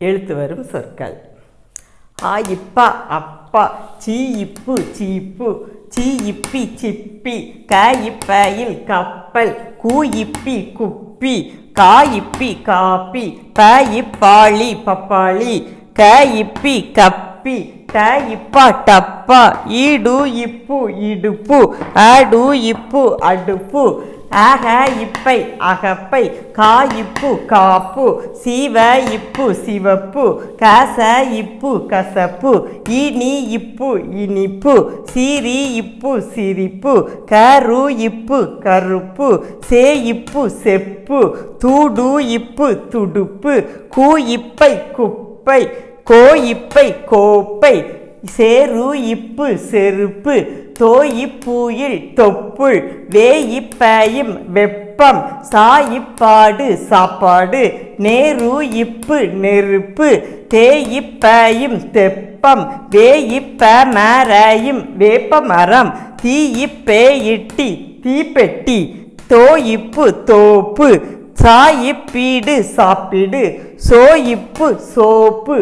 எழுத்து வரும் சொற்கள். ஆ இப்பா அப்பா சீ இப்பு சீப்பு சீ இப்பி சிப்பி க இப்பையில் கப்பல் கூ இப்பி குப்பி கா இப்பி காப்பி ப இப்பாளி பப்பாளி க இப்பி கப்பி ட இப்பா டப்பா ஈடு இப்பு இடுப்பு அடு இப்பு அடுப்பு. அக இப்பை அகப்பை கா இப்பு காப்பு. சீவ இப்பு சிவப்பு. கச இப்பு கசப்பு. இனி இப்பு இனிப்பு. சீரி இப்பு சிரிப்பு. கரு இப்பு கருப்பு. சே இப்பு செப்பு. தூடு இப்பு துடுப்பு. கூ இப்பை குப்பை. கோ இப்பை கோப்பை சேரு இப்பு செருப்பு தோயிப்பூயில் தொப்புள் வேயிப்பயும் வெப்பம் சாயிப்பாடு சாப்பாடு நேரு இப்பு நெருப்பு தேயிப்பயும் தெப்பம் வேயிப்ப மரையும் வேப்ப மரம் தீயிப்பேயிட்டி தீப்பெட்டி தோயிப்பு தோப்பு சாயிப்பீடு சாப்பிடு சோயிப்பு சோப்பு.